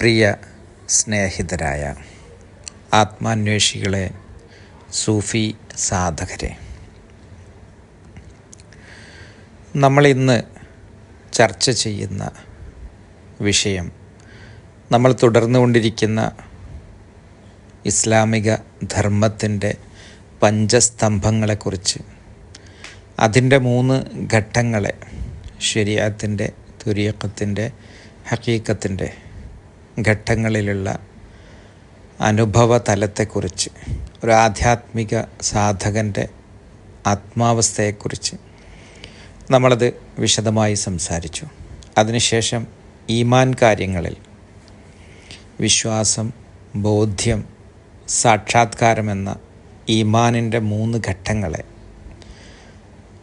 പ്രിയ സ്നേഹിതരായ ആത്മാന്വേഷികളെ സൂഫി സാധകരെ. നമ്മളിന്ന് ചർച്ച ചെയ്യുന്ന വിഷയം നമ്മൾ തുടർന്നുകൊണ്ടിരിക്കുന്ന ഇസ്ലാമിക ധർമ്മത്തിന്റെ പഞ്ചസ്തംഭങ്ങളെക്കുറിച്ച് അതിന്റെ മൂന്ന് ഘട്ടങ്ങളെ ശരിയാത്തിന്റെ തുരിയക്കത്തിന്റെ ഹക്കീക്കത്തിന്റെ ഘട്ടങ്ങളിലുള്ള അനുഭവ തലത്തെക്കുറിച്ച് ഒരു ആധ്യാത്മിക സാധകന്റെ ആത്മാവസ്ഥയെക്കുറിച്ച് നമ്മളത് വിശദമായി സംസാരിച്ചു. അതിനുശേഷം ഈമാൻ കാര്യങ്ങളിൽ വിശ്വാസം ബോധ്യം സാക്ഷാത്കാരം എന്ന ഈമാനിന്റെ മൂന്ന് ഘട്ടങ്ങളെ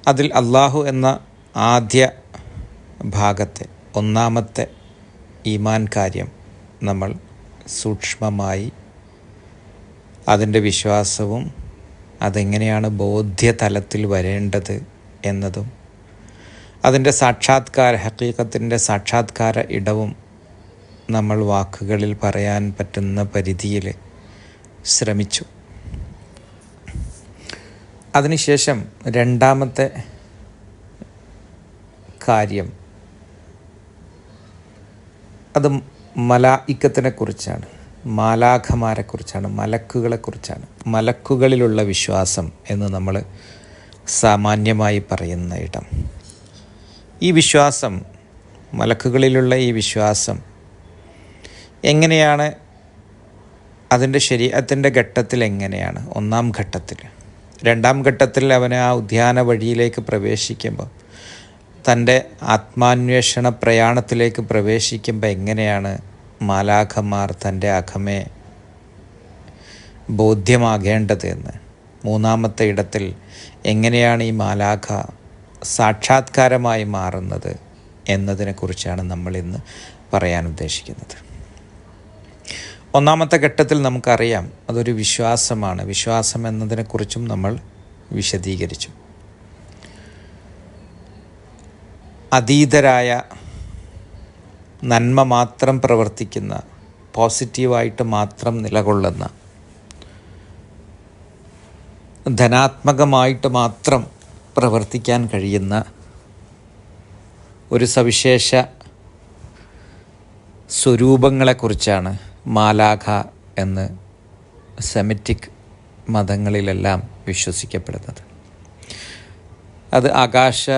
അതിൽ അള്ളാഹു എന്ന ആദ്യ ഭാഗത്തെ ഒന്നാമത്തെ ഈമാൻ കാര്യം നമ്മൾ സൂക്ഷ്മമായി അതിന്റെ വിശ്വാസവും അതെങ്ങനെയാണ് ബോധ്യതലത്തിൽ വരേണ്ടത് എന്നതും അതിന്റെ സാക്ഷാത്കാര ഹക്കീക്കത്തിന്റെ സാക്ഷാത്കാര ഇടവും നമ്മൾ വാക്കുകളിൽ പറയാൻ പറ്റുന്ന പരിധിയിൽ ശ്രമിച്ചു. അതിനുശേഷം രണ്ടാമത്തെ കാര്യം അത് മലായിക്കത്തിനെ കുറിച്ചാണ് മാലാഖമാരെക്കുറിച്ചാണ് മലക്കുകളെക്കുറിച്ചാണ് മലക്കുകളിലുള്ള വിശ്വാസം എന്ന് നമ്മൾ സാമാന്യമായി പറയുന്ന ഇടം. ഈ വിശ്വാസം മലക്കുകളിലുള്ള ഈ വിശ്വാസം എങ്ങനെയാണ് അതിന്റെ ശരീരത്തിന്റെ ഘട്ടത്തിൽ എങ്ങനെയാണ് ഒന്നാം ഘട്ടത്തിൽ രണ്ടാം ഘട്ടത്തിൽ അവന് ആ ഉദ്യാന വഴിയിലേക്ക് പ്രവേശിക്കുമ്പോൾ തന്റെ ആത്മാന്വേഷണ പ്രയാണത്തിലേക്ക് പ്രവേശിക്കുമ്പോൾ എങ്ങനെയാണ് മാലാഖമാർ തന്റെ അഖമെ ബോധ്യമാകേണ്ടത് എന്ന്? മൂന്നാമത്തെ ഇടത്തിൽ എങ്ങനെയാണ് ഈ മാലാഖ സാക്ഷാത്കാരമായി മാറുന്നത് എന്നതിനെക്കുറിച്ചാണ് നമ്മൾ ഇന്ന് പറയാൻ ഉദ്ദേശിക്കുന്നത്. ഒന്നാമത്തെ ഘട്ടത്തിൽ നമുക്കറിയാം അതൊരു വിശ്വാസമാണ്. വിശ്വാസം എന്നതിനെക്കുറിച്ചും നമ്മൾ വിശദീകരിച്ചു. അതീതരായ നന്മ മാത്രം പ്രവർത്തിക്കുന്ന പോസിറ്റീവായിട്ട് മാത്രം നിലകൊള്ളുന്ന ധനാത്മകമായിട്ട് മാത്രം പ്രവർത്തിക്കാൻ കഴിയുന്ന ഒരു സവിശേഷ സ്വരൂപങ്ങളെക്കുറിച്ചാണ് മാലാഖ എന്ന് സെമിറ്റിക് മതങ്ങളിലെല്ലാം വിശ്വസിക്കപ്പെടുന്നത്. അത് ആകാശ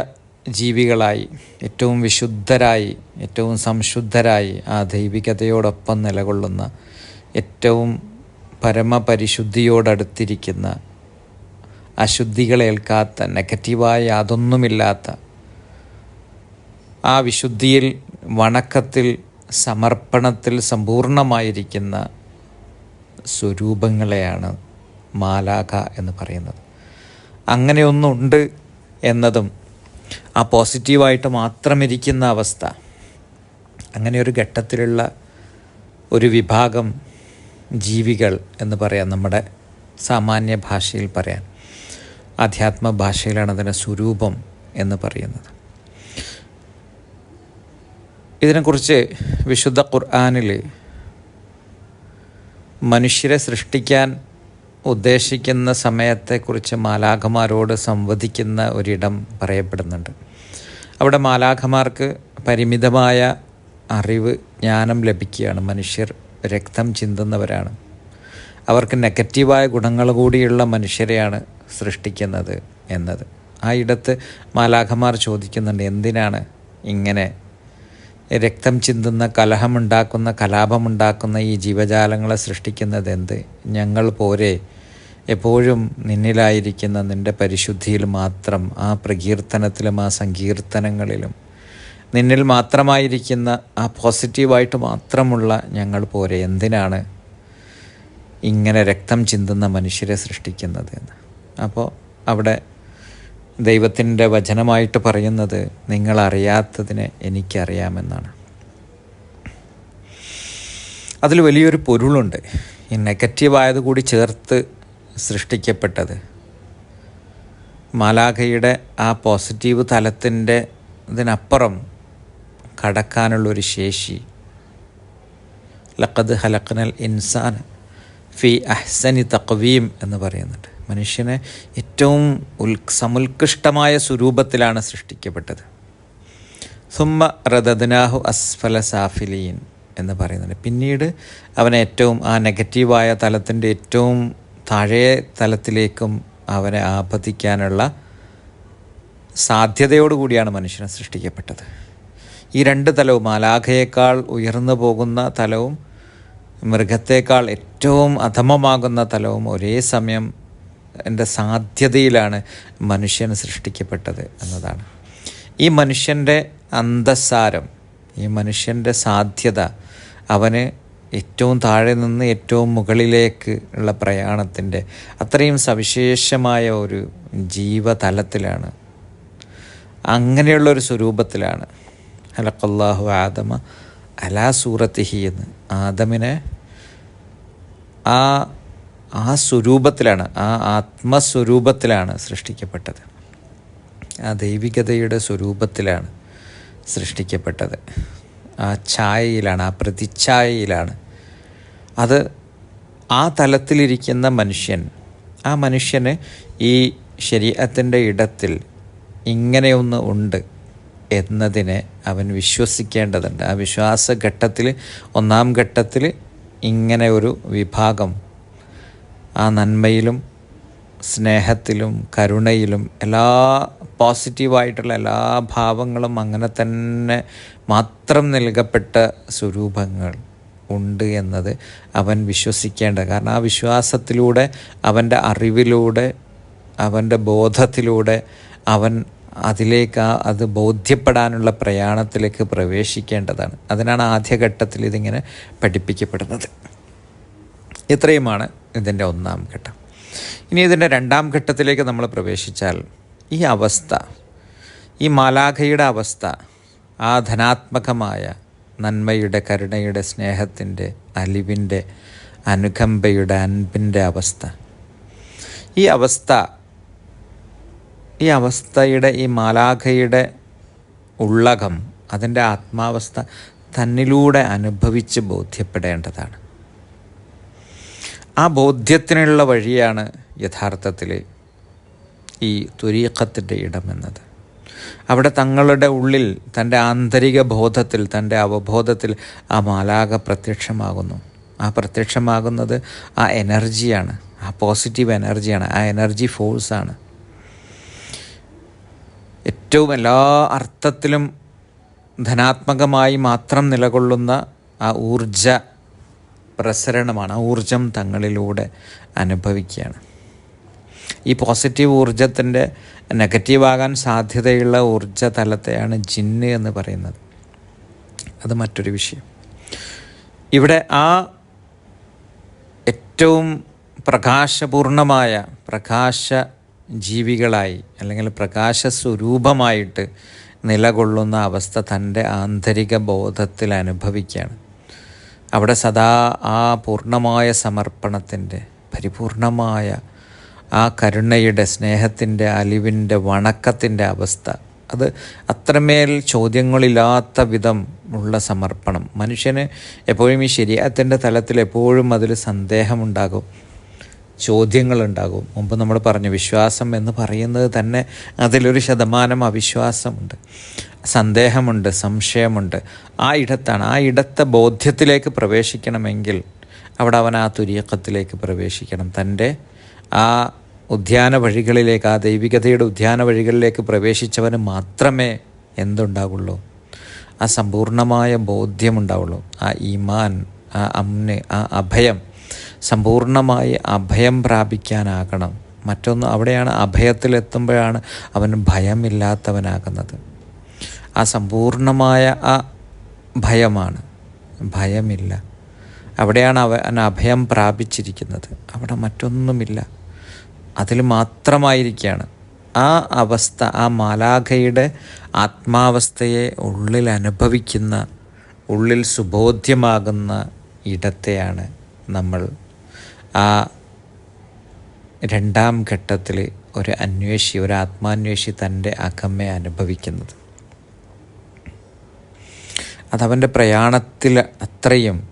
ജീവികളായി ഏറ്റവും വിശുദ്ധരായി ഏറ്റവും സംശുദ്ധരായി ആ ദൈവികതയോടൊപ്പം നിലകൊള്ളുന്ന ഏറ്റവും പരമപരിശുദ്ധിയോടടുത്തിരിക്കുന്ന അശുദ്ധികളേൽക്കാത്ത നെഗറ്റീവായ യാതൊന്നുമില്ലാത്ത ആ വിശുദ്ധിയിൽ വണക്കത്തിൽ സമർപ്പണത്തിൽ സമ്പൂർണമായിരിക്കുന്ന സ്വരൂപങ്ങളെയാണ് മാലാഖ എന്ന് പറയുന്നത്. അങ്ങനെയൊന്നുണ്ട് എന്നതും ആ പോസിറ്റീവായിട്ട് മാത്രം ഇരിക്കുന്ന അവസ്ഥ. അങ്ങനെ ഒരു ഘട്ടത്തിലുള്ള ഒരു വിഭാഗം ജീവികൾ എന്ന് പറയാം നമ്മുടെ സാമാന്യ ഭാഷയിൽ പറയാൻ. ആധ്യാത്മ ഭാഷയിലാണ് അതിന്റെ സ്വരൂപം എന്ന് പറയുന്നത്. ഇതിനെക്കുറിച്ച് വിശുദ്ധ ഖുർആാനിൽ മനുഷ്യരെ സൃഷ്ടിക്കാൻ ഉദ്ദേശിക്കുന്ന സമയത്തെക്കുറിച്ച് മാലാഖമാരോട് സംവദിക്കുന്ന ഒരിടം പറയപ്പെടുന്നുണ്ട്. അവിടെ മാലാഖമാർക്ക് പരിമിതമായ അറിവ് ജ്ഞാനം ലഭിക്കുകയാണ്. മനുഷ്യർ രക്തം ചിന്തുന്നവരാണ്. അവർക്ക് നെഗറ്റീവായ ഗുണങ്ങൾ കൂടിയുള്ള മനുഷ്യരെയാണ് സൃഷ്ടിക്കുന്നത് എന്നത്. ആ ഇടത്ത് മാലാഖമാർ ചോദിക്കുന്നുണ്ട് എന്തിനാണ് ഇങ്ങനെ രക്തം ചിന്തുന്ന കലഹമുണ്ടാക്കുന്ന കലാപമുണ്ടാക്കുന്ന ഈ ജീവജാലങ്ങളെ സൃഷ്ടിക്കുന്നത്? എന്ത്? ഞങ്ങൾ പോരെ. എപ്പോഴും നിന്നിലായിരിക്കുന്ന നിന്റെ പരിശുദ്ധിയിൽ മാത്രം ആ പ്രകീർത്തനത്തിലും ആ സങ്കീർത്തനങ്ങളിലും. നിന്നിൽ മാത്രമായിരിക്കുന്ന ആ പോസിറ്റീവായിട്ട് മാത്രമുള്ള ഞങ്ങൾ പോരെ. എന്തിനാണ് ഇങ്ങനെ രക്തം ചിന്തുന്ന മനുഷ്യരെ സൃഷ്ടിക്കുന്നത് എന്ന്? അപ്പോൾ അവിടെ ദൈവത്തിന്റെ വചനമായിട്ട് പറയുന്നത് നിങ്ങളറിയാത്തതിനെ എനിക്കറിയാമെന്നാണ്. അതിൽ വലിയൊരു പൊരുളുണ്ട്. ഈ നെഗറ്റീവായത് കൂടി ചേർത്ത് സൃഷ്ടിക്കപ്പെട്ടത്. മാലാഖയുടെ ആ പോസിറ്റീവ് തലത്തിന്റെ ഇതിനപ്പുറം കടക്കാനുള്ളൊരു ശേഷി. ലഖദ് ഹലഖനൽ ഇൻസാൻ ഫി അഹ്സനി തക്വീം എന്ന് പറയുന്നുണ്ട്. മനുഷ്യനെ ഏറ്റവും ഉൽ സമുത്കൃഷ്ടമായ സ്വരൂപത്തിലാണ് സൃഷ്ടിക്കപ്പെട്ടത്. സുമ്മ റദദ്നാഹു അസ്ഫല സാഫിലീൻ എന്ന് പറയുന്നുണ്ട്. പിന്നീട് അവനെ ഏറ്റവും ആ നെഗറ്റീവായ തലത്തിന്റെ ഏറ്റവും താഴെ തലത്തിലേക്കും അവനെ ആപതിക്കാനുള്ള സാധ്യതയോടുകൂടിയാണ് മനുഷ്യനെ സൃഷ്ടിക്കപ്പെട്ടത്. ഈ രണ്ട് തലവും മാലാഖയേക്കാൾ ഉയർന്നു പോകുന്ന തലവും മൃഗത്തേക്കാൾ ഏറ്റവും അധമമാകുന്ന തലവും ഒരേ സമയം എന്റെ സാധ്യതയിലാണ് മനുഷ്യൻ സൃഷ്ടിക്കപ്പെട്ടത് എന്നതാണ്. ഈ മനുഷ്യന്റെ അന്തസ്സാരം ഈ മനുഷ്യന്റെ സാധ്യത അവന് ഏറ്റവും താഴെ നിന്ന് ഏറ്റവും മുകളിലേക്ക് ഉള്ള പ്രയാണത്തിന്റെ അത്രയും സവിശേഷമായ ഒരു ജീവതലത്തിലാണ്. അങ്ങനെയുള്ള ഒരു സ്വരൂപത്തിലാണ്. ഹലക്കല്ലാഹു ആദമ അലാ സൂറത്തിഹി എന്ന് ആദമിനെ ആ ആ സ്വരൂപത്തിലാണ് ആ ആത്മസ്വരൂപത്തിലാണ് സൃഷ്ടിക്കപ്പെട്ടത്. ആ ദൈവികതയുടെ സ്വരൂപത്തിലാണ് സൃഷ്ടിക്കപ്പെട്ടത്. ആ ഛായയിലാണ് ആ പ്രതിച്ഛായയിലാണ്. അത് ആ തലത്തിലിരിക്കുന്ന മനുഷ്യൻ ആ മനുഷ്യന് ഈ ശരീരത്തിന്റെ ഇടത്തിൽ ഇങ്ങനെയൊന്ന് ഉണ്ട് എന്നതിനെ അവൻ വിശ്വസിക്കേണ്ടതുണ്ട്. ആ വിശ്വാസ ഘട്ടത്തിൽ ഒന്നാം ഘട്ടത്തിൽ ഇങ്ങനെ ഒരു വിഭാഗം ആ നന്മയിലും സ്നേഹത്തിലും കരുണയിലും എല്ലാ പോസിറ്റീവായിട്ടുള്ള എല്ലാ ഭാവങ്ങളും അങ്ങനെ തന്നെ മാത്രം നൽകപ്പെട്ട സ്വരൂപങ്ങൾ ഉണ്ട് എന്നത് അവൻ വിശ്വസിക്കേണ്ട. കാരണം ആ വിശ്വാസത്തിലൂടെ അവന്റെ അറിവിലൂടെ അവന്റെ ബോധത്തിലൂടെ അവൻ അതിലേക്ക് ആ അത് ബോധ്യപ്പെടാനുള്ള പ്രയാണത്തിലേക്ക് പ്രവേശിക്കേണ്ടതാണ്. അതിനാണ് ആദ്യഘട്ടത്തിൽ ഇതിങ്ങനെ പഠിപ്പിക്കപ്പെടുന്നത്. ഇത്രയുമാണ് ഇതിന്റെ ഒന്നാം ഘട്ടം. ഇനി ഇതിന്റെ രണ്ടാം ഘട്ടത്തിലേക്ക് നമ്മൾ പ്രവേശിച്ചാൽ ഈ അവസ്ഥ ഈ മാലാഖയുടെ അവസ്ഥ ആ ധനാത്മകമായ നന്മയുടെ കരുണയുടെ സ്നേഹത്തിന്റെ അലിവിന്റെ അനുകമ്പയുടെ അൻപിന്റെ അവസ്ഥ. ഈ അവസ്ഥ ഈ അവസ്ഥയുടെ ഈ മാലാഖയുടെ ഉള്ളകം അതിന്റെ ആത്മാവസ്ഥ തന്നിലൂടെ അനുഭവിച്ച് ബോധ്യപ്പെടേണ്ടതാണ്. ആ ബോധ്യത്തിനുള്ള വഴിയാണ് യഥാർത്ഥത്തിൽ ഈ തുരീഖത്തിന്റെ ഇടമെന്നത് അവിടെ തങ്ങളുടെ ഉള്ളിൽ തന്റെ ആന്തരിക ബോധത്തിൽ തന്റെ അവബോധത്തിൽ ആ മാലാക പ്രത്യക്ഷമാകുന്നു. ആ പ്രത്യക്ഷമാകുന്നത് ആ എനർജിയാണ് ആ പോസിറ്റീവ് എനർജിയാണ് ആ എനർജി ഫോഴ്സാണ്. ഏറ്റവും എല്ലാ അർത്ഥത്തിലും ധനാത്മകമായി മാത്രം നിലകൊള്ളുന്ന ആ ഊർജ പ്രസരണമാണ് ആ ഊർജം തങ്ങളിലൂടെ അനുഭവിക്കുകയാണ്. ഈ പോസിറ്റീവ് ഊർജത്തിന്റെ നെഗറ്റീവാകാൻ സാധ്യതയുള്ള ഊർജ തലത്തെയാണ് ജിന്ന് എന്ന് പറയുന്നത്. അത് മറ്റൊരു വിഷയം. ഇവിടെ ആ ഏറ്റവും പ്രകാശപൂർണമായ പ്രകാശ ജീവികളായി അല്ലെങ്കിൽ പ്രകാശ സ്വരൂപമായിട്ട് നിലകൊള്ളുന്ന അവസ്ഥ തന്റെ ആന്തരിക ബോധത്തിൽ അനുഭവിക്കുകയാണ്. അവിടെ സദാ ആ പൂർണമായ സമർപ്പണത്തിന്റെ പരിപൂർണമായ ആ കരുണയുടെ സ്നേഹത്തിന്റെ അലിവിന്റെ വണക്കത്തിന്റെ അവസ്ഥ. അത് അത്രമേൽ ചോദ്യങ്ങളില്ലാത്ത വിധം ഉള്ള സമർപ്പണം. മനുഷ്യന് എപ്പോഴും ഈ ശരീരത്തിന്റെ തലത്തിൽ എപ്പോഴും അതിൽ സന്ദേഹമുണ്ടാകും. ചോദ്യങ്ങളുണ്ടാകും. മുമ്പ് നമ്മൾ പറഞ്ഞു വിശ്വാസം എന്ന് പറയുന്നത് തന്നെ അതിലൊരു ശതമാനം അവിശ്വാസമുണ്ട്. സന്ദേഹമുണ്ട് സംശയമുണ്ട്. ആ ഇടത്താണ് ആ ഇടത്തെ ബോധ്യത്തിലേക്ക് പ്രവേശിക്കണമെങ്കിൽ അവിടെ അവൻ ആ തുര്യക്കത്തിലേക്ക് പ്രവേശിക്കണം. തന്റെ ആ ഉദ്യാന വഴികളിലേക്ക് ആ ദൈവികതയുടെ ഉദ്യാന വഴികളിലേക്ക് പ്രവേശിച്ചവന് മാത്രമേ എന്തുണ്ടാവുള്ളൂ? ആ സമ്പൂർണമായ ബോധ്യമുണ്ടാവുള്ളൂ. ആ ഈമാൻ ആ അമ്ന് ആ അഭയം സമ്പൂർണമായി അഭയം പ്രാപിക്കാനാകണം. മറ്റൊന്ന് അവിടെയാണ് അഭയത്തിലെത്തുമ്പോഴാണ് അവൻ ഭയമില്ലാത്തവനാകുന്നത്. ആ സമ്പൂർണമായ ആ ഭയമാണ്. ഭയമില്ല. അവിടെയാണ് അവൻ അഭയം പ്രാപിച്ചിരിക്കുന്നത്. അവിടെ മറ്റൊന്നുമില്ല. അതിൽ മാത്രമായിരിക്കുകയാണ്. ആ അവസ്ഥ ആ മാലാഖയുടെ ആത്മാവസ്ഥയെ ഉള്ളിൽ അനുഭവിക്കുന്ന ഉള്ളിൽ സുബോധ്യമാകുന്ന ഇടത്തെയാണ് നമ്മൾ. ആ രണ്ടാം ഘട്ടത്തിൽ ഒരു അന്വേഷി ഒരു ആത്മാന്വേഷി തന്റെ അകമ്മെ അനുഭവിക്കുന്നത്. അതവന്റെ പ്രയാണത്തിൽ അത്രയും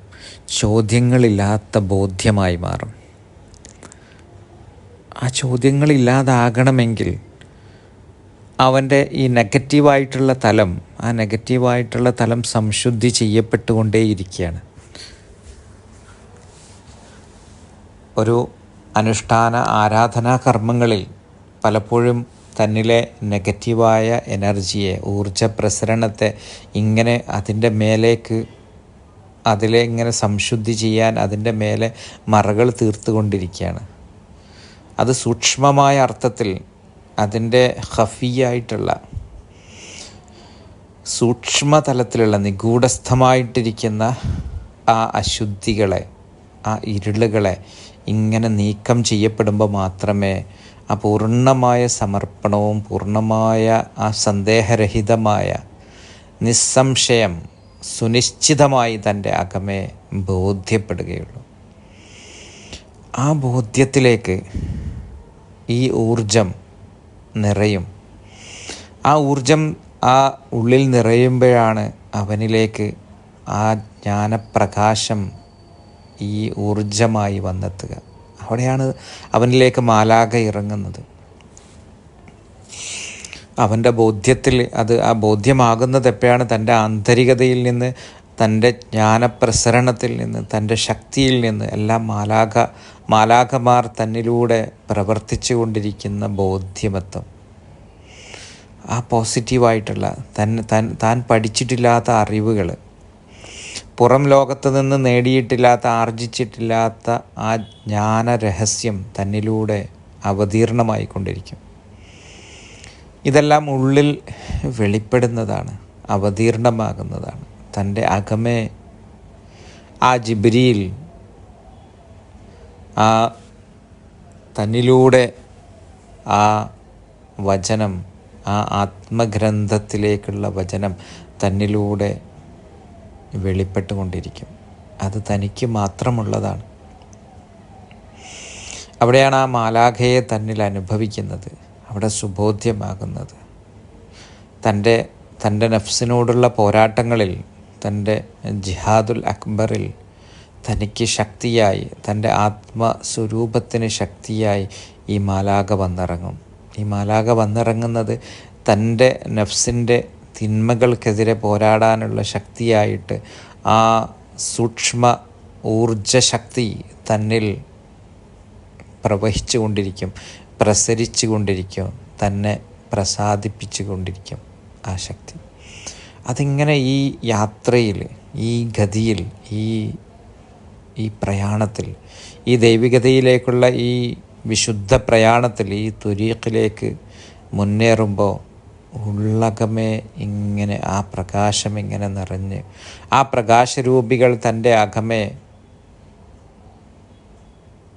ചോദ്യങ്ങളില്ലാത്ത ബോധ്യമായി മാറും. ആ ചോദ്യങ്ങൾ ചോദ്യങ്ങളില്ലാതാകണമെങ്കിൽ അവന്റെ ഈ നെഗറ്റീവായിട്ടുള്ള തലം ആ നെഗറ്റീവായിട്ടുള്ള തലം സംശുദ്ധി ചെയ്യപ്പെട്ടുകൊണ്ടേയിരിക്കുകയാണ്. ഒരു അനുഷ്ഠാന ആരാധനാ കർമ്മങ്ങളിൽ പലപ്പോഴും തന്നിലെ നെഗറ്റീവായ എനർജിയെ ഊർജ പ്രസരണത്തെ ഇങ്ങനെ അതിന്റെ മേലേക്ക് അതിലെ ഇങ്ങനെ സംശുദ്ധി ചെയ്യാൻ അതിന്റെ മേലെ മറകൾ തീർത്തുകൊണ്ടിരിക്കുകയാണ്. അത് സൂക്ഷ്മമായ അർത്ഥത്തിൽ അതിന്റെ ഹഫിയായിട്ടുള്ള സൂക്ഷ്മതലത്തിലുള്ള നിഗൂഢസ്ഥമായിട്ടിരിക്കുന്ന ആ അശുദ്ധികളെ ആ ഇരുളുകളെ ഇങ്ങനെ നീക്കം ചെയ്യപ്പെടുമ്പോൾ മാത്രമേ ആ പൂർണമായ സമർപ്പണവും പൂർണമായ ആ സന്ദേഹരഹിതമായ നിസ്സംശയം സുനിശ്ചിതമായി തന്റെ അകമേ ബോധ്യപ്പെടുകയുള്ളൂ. ആ ബോധ്യത്തിലേക്ക് ഈ ഊർജം നിറയും. ആ ഊർജം ആ ഉള്ളിൽ നിറയുമ്പോഴാണ് അവനിലേക്ക് ആ ജ്ഞാനപ്രകാശം ഈ ഊർജമായി വന്നെത്തുക. അവിടെയാണ് അവനിലേക്ക് മാലാക ഇറങ്ങുന്നത്. അവന്റെ ബോധ്യത്തിൽ അത് ആ ബോധ്യമാകുന്നത് എപ്പോഴാണ്? തന്റെ ആന്തരികതയിൽ നിന്ന് തന്റെ ജ്ഞാനപ്രസരണത്തിൽ നിന്ന് തന്റെ ശക്തിയിൽ നിന്ന് എല്ലാം മാലാഖ മാലാഖമാർ തന്നിലൂടെ പ്രവർത്തിച്ചു കൊണ്ടിരിക്കുന്ന ബോധ്യമത്വം ആ പോസിറ്റീവായിട്ടുള്ള തന്നെ താൻ താൻ പഠിച്ചിട്ടില്ലാത്ത അറിവുകൾ പുറം ലോകത്ത് നിന്ന് നേടിയിട്ടില്ലാത്ത ആർജിച്ചിട്ടില്ലാത്ത ആ ജ്ഞാന രഹസ്യം തന്നിലൂടെ അവതീർണമായിക്കൊണ്ടിരിക്കും. ഇതെല്ലാം ഉള്ളിൽ വെളിപ്പെടുന്നതാണ് അവതീർണമാകുന്നതാണ്. തന്റെ അകമേ. ആ ജിബിരിയിൽ ആ തന്നിലൂടെ ആ വചനം ആ ആത്മഗ്രന്ഥത്തിലേക്കുള്ള വചനം തന്നിലൂടെ വെളിപ്പെട്ടുകൊണ്ടിരിക്കും. അത് തനിക്ക് മാത്രമുള്ളതാണ്. അവിടെയാണ് ആ മാലാഖയെ തന്നിൽ അനുഭവിക്കുന്നത് അവിടെ സുബോധ്യമാകുന്നത്. തന്റെ തന്റെ നഫ്സിനോടുള്ള പോരാട്ടങ്ങളിൽ തന്റെ ജിഹാദുൽ അക്ബറിൽ തനിക്ക് ശക്തിയായി തന്റെ ആത്മസ്വരൂപത്തിന് ശക്തിയായി ഈ മാലാക വന്നിറങ്ങും. ഈ മാലാക വന്നിറങ്ങുന്നത് തന്റെ നഫ്സിന്റെ തിന്മകൾക്കെതിരെ പോരാടാനുള്ള ശക്തിയായിട്ട് ആ സൂക്ഷ്മ ഊർജശക്തി തന്നിൽ പ്രവഹിച്ചു കൊണ്ടിരിക്കും പ്രസരിച്ചു കൊണ്ടിരിക്കും തന്നെ പ്രസാദിപ്പിച്ചു കൊണ്ടിരിക്കും ആ ശക്തി. അതിങ്ങനെ ഈ യാത്രയിൽ ഈ ഗതിയിൽ ഈ ഈ പ്രയാണത്തിൽ ഈ ദൈവികതയിലേക്കുള്ള ഈ വിശുദ്ധ പ്രയാണത്തിൽ ഈ തുരീഖിലേക്ക് മുന്നേറുമ്പോൾ ഉള്ളകമേ ഇങ്ങനെ ആ പ്രകാശം ഇങ്ങനെ നിറഞ്ഞ് ആ പ്രകാശരൂപികൾ തന്റെ അകമേ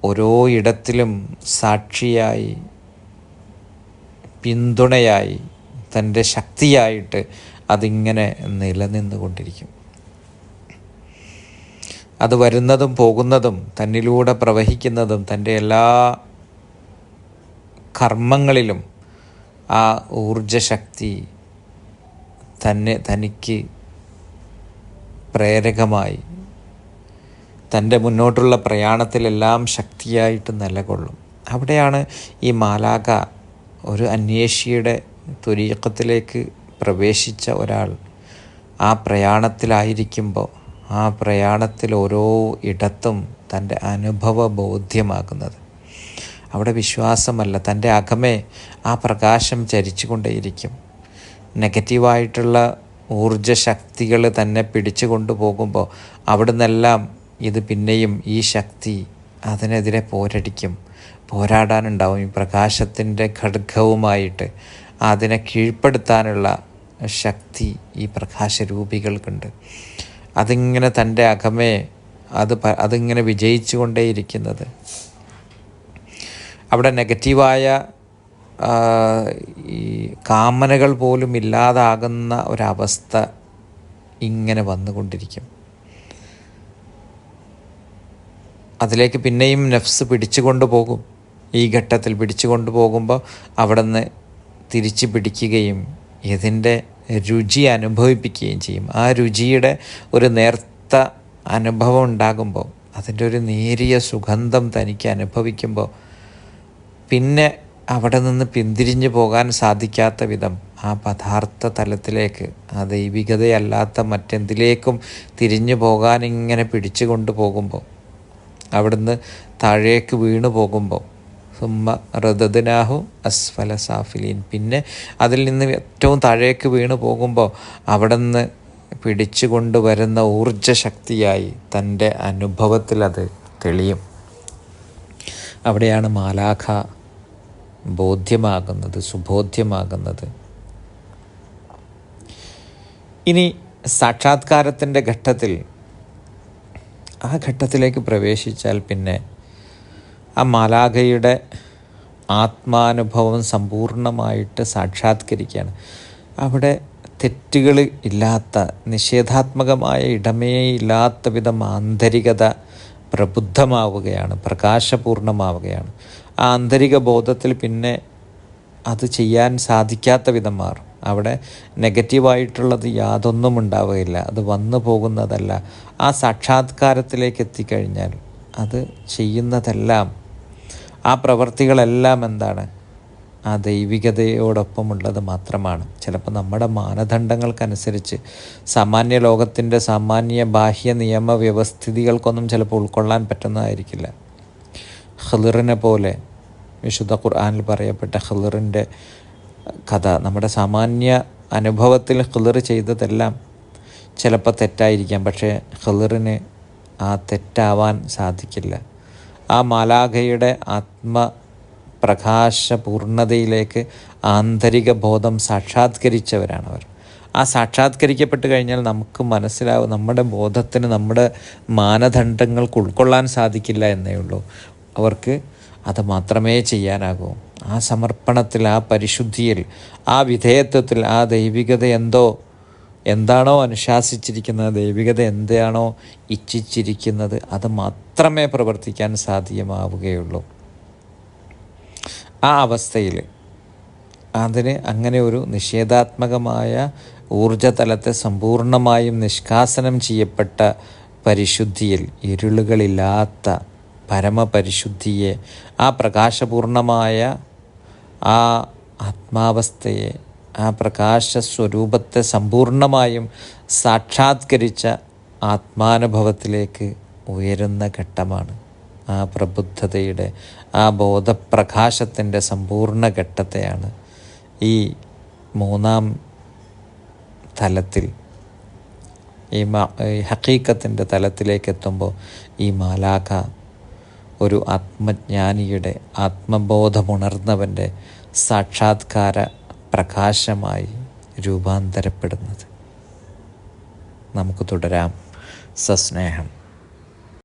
ഓരോ ഇടത്തിലും സാക്ഷിയായി പിന്തുണയായി തന്റെ ശക്തിയായിട്ട് അതിങ്ങനെ നിലനിന്നുകൊണ്ടിരിക്കും. അത് വരുന്നതും പോകുന്നതും തന്നിലൂടെ പ്രവഹിക്കുന്നതും തന്റെ എല്ലാ കർമ്മങ്ങളിലും ആ ഊർജശക്തി തന്നെ തനിക്ക് പ്രേരകമായി തന്റെ മുന്നോട്ടുള്ള പ്രയാണത്തിലെല്ലാം ശക്തിയായിട്ട് നിലകൊള്ളും. അവിടെയാണ് ഈ മാലാക ഒരു അന്വേഷിയുടെ തുരീക്കത്തിലേക്ക് പ്രവേശിച്ച ഒരാൾ ആ പ്രയാണത്തിലായിരിക്കുമ്പോൾ ആ പ്രയാണത്തിൽ ഓരോ ഇടത്തും തന്റെ അനുഭവ ബോധ്യമാകുന്നത് അവിടെ വിശ്വാസമല്ല. തന്റെ അകമേ ആ പ്രകാശം ചരിച്ചു കൊണ്ടേയിരിക്കും നെഗറ്റീവായിട്ടുള്ള ഊർജശക്തികൾ തന്നെ പിടിച്ചു കൊണ്ടുപോകുമ്പോൾ അവിടെ നിന്നെല്ലാം ഇത് പിന്നെയും ഈ ശക്തി അതിനെതിരെ പോരടിക്കും. പോരാടാനുണ്ടാവും. ഈ പ്രകാശത്തിന്റെ ഘടകവുമായിട്ട് അതിനെ കീഴ്പ്പെടുത്താനുള്ള ശക്തി ഈ പ്രകാശരൂപികൾക്കുണ്ട്. അതിങ്ങനെ തന്റെ അകമേ അത് അതിങ്ങനെ വിജയിച്ചു കൊണ്ടേയിരിക്കുന്നത് അവിടെ നെഗറ്റീവായ ഈ കാമനകൾ പോലും ഇല്ലാതാകുന്ന ഒരവസ്ഥ ഇങ്ങനെ വന്നുകൊണ്ടിരിക്കും. അതിലേക്ക് പിന്നെയും നഫ്സ് പിടിച്ചു കൊണ്ടുപോകും ഈ ഘട്ടത്തിൽ പിടിച്ചു കൊണ്ടുപോകുമ്പോൾ അവിടെ നിന്ന് തിരിച്ചു പിടിക്കുകയും ഇതിന്റെ രുചി അനുഭവിപ്പിക്കുകയും ചെയ്യും. ആ രുചിയുടെ ഒരു നേർത്ത അനുഭവം ഉണ്ടാകുമ്പോൾ അതിന്റെ ഒരു നേരിയ സുഗന്ധം തനിക്ക് അനുഭവിക്കുമ്പോൾ പിന്നെ അവിടെ നിന്ന് പിന്തിരിഞ്ഞു പോകാൻ സാധിക്കാത്ത വിധം ആ പദാർത്ഥ തലത്തിലേക്ക് ആ ദൈവികതയല്ലാത്ത മറ്റെന്തിലേക്കും തിരിഞ്ഞു പോകാൻ ഇങ്ങനെ പിടിച്ചു കൊണ്ടുപോകുമ്പോൾ അവിടുന്ന് താഴേക്ക് വീണു പോകുമ്പോൾ സുമ്മ റദദിനാഹു അസ്ഫല സാഫിലീൻ. പിന്നെ അതിൽ നിന്ന് ഏറ്റവും താഴേക്ക് വീണു പോകുമ്പോൾ അവിടെ നിന്ന് പിടിച്ചു കൊണ്ടുവരുന്ന ഊർജശക്തിയായി തന്റെ അനുഭവത്തിൽ അത് തെളിയും. അവിടെയാണ് മാലാഖ ബോധ്യമാകുന്നത് സുബോധ്യമാകുന്നത്. ഇനി സാക്ഷാത്കാരത്തിന്റെ ഘട്ടത്തിൽ ആ ഘട്ടത്തിലേക്ക് പ്രവേശിച്ചാൽ പിന്നെ ആ മാലാഖയുടെ ആത്മാനുഭവം സമ്പൂർണമായിട്ട് സാക്ഷാത്കരിക്കുകയാണ്. അവിടെ തെറ്റുകൾ ഇല്ലാത്ത നിഷേധാത്മകമായ ഇടമേ ഇല്ലാത്ത വിധം ആന്തരികത പ്രബുദ്ധമാവുകയാണ് പ്രകാശപൂർണമാവുകയാണ്. ആ ആന്തരിക ബോധത്തിൽ പിന്നെ അത് ചെയ്യാൻ സാധിക്കാത്ത വിധം മാറും. അവിടെ നെഗറ്റീവായിട്ടുള്ളത് യാതൊന്നും ഉണ്ടാവുകയില്ല അത് വന്നു പോകുന്നതല്ല. ആ സാക്ഷാത്കാരത്തിലേക്ക് എത്തിക്കഴിഞ്ഞാൽ അത് ചെയ്യുന്നതെല്ലാം ആ പ്രവൃത്തികളെല്ലാം എന്താണ്? ആ ദൈവികതയോടൊപ്പമുള്ളത് മാത്രമാണ്. ചിലപ്പോൾ നമ്മുടെ മാനദണ്ഡങ്ങൾക്കനുസരിച്ച് സാമാന്യ ലോകത്തിന്റെ സാമാന്യ ബാഹ്യ നിയമ വ്യവസ്ഥിതികൾക്കൊന്നും ചിലപ്പോൾ ഉൾക്കൊള്ളാൻ പറ്റുന്നതായിരിക്കില്ല. ഖിളിറിനെ പോലെ വിശുദ്ധ ഖുർആാനിൽ പറയപ്പെട്ട ഖിളിറിന്റെ കഥ നമ്മുടെ സാമാന്യ അനുഭവത്തിൽ ഖിളിർ ചെയ്തതെല്ലാം ചിലപ്പോൾ തെറ്റായിരിക്കാം. പക്ഷേ ഖിളിറിന് ആ തെറ്റാവാൻ സാധിക്കില്ല. ആ മാലാഖയുടെ ആത്മ പ്രകാശ പൂർണതയിലേക്ക് ആന്തരിക ബോധം സാക്ഷാത്കരിച്ചവരാണ് അവർ ആ സാക്ഷാത്കരിക്കപ്പെട്ട് കഴിഞ്ഞാൽ നമുക്ക് മനസ്സിലാവും നമ്മുടെ ബോധത്തിന് നമ്മുടെ മാനദണ്ഡങ്ങൾക്ക് ഉൾക്കൊള്ളാൻ സാധിക്കില്ല എന്നേ ഉള്ളൂ. അവർക്ക് അത് മാത്രമേ ചെയ്യാനാകൂ. ആ സമർപ്പണത്തിൽ ആ പരിശുദ്ധിയിൽ ആ വിധേയത്വത്തിൽ ആ ദൈവികത എന്തോ എന്താണോ അനുശാസിച്ചിരിക്കുന്നത് ദൈവികത എന്താണോ ഇച്ഛിച്ചിരിക്കുന്നത് അത് മാത്രമേ പ്രവർത്തിക്കാൻ സാധ്യമാവുകയുള്ളൂ. ആ അവസ്ഥയിൽ അതിന് അങ്ങനെ ഒരു നിഷേധാത്മകമായ ഊർജതലത്തെ സമ്പൂർണമായും നിഷ്കാസനം ചെയ്യപ്പെട്ട പരിശുദ്ധിയിൽ ഇരുളുകളില്ലാത്ത പരമപരിശുദ്ധിയെ ആ പ്രകാശപൂർണമായ ആ ആത്മാവസ്ഥയെ ആ പ്രകാശ സ്വരൂപത്തെ സമ്പൂർണമായും സാക്ഷാത്കരിച്ച ആത്മാനുഭവത്തിലേക്ക് ഉയരുന്ന ഘട്ടമാണ് ആ പ്രബുദ്ധതയുടെ ആ ബോധപ്രകാശത്തിന്റെ സമ്പൂർണ ഘട്ടത്തെയാണ് ഈ മൂന്നാം തലത്തിൽ ഈ മാ ഹക്കീക്കത്തിന്റെ തലത്തിലേക്ക് എത്തുമ്പോൾ ഈ മാലാഖ ഒരു ആത്മജ്ഞാനിയുടെ ആത്മബോധമുണർന്നവന്റെ സാക്ഷാത്കാര പ്രകാശമായി രൂപാന്തരപ്പെടുന്നത്. നമുക്ക് തുടരാം. സസ്നേഹം.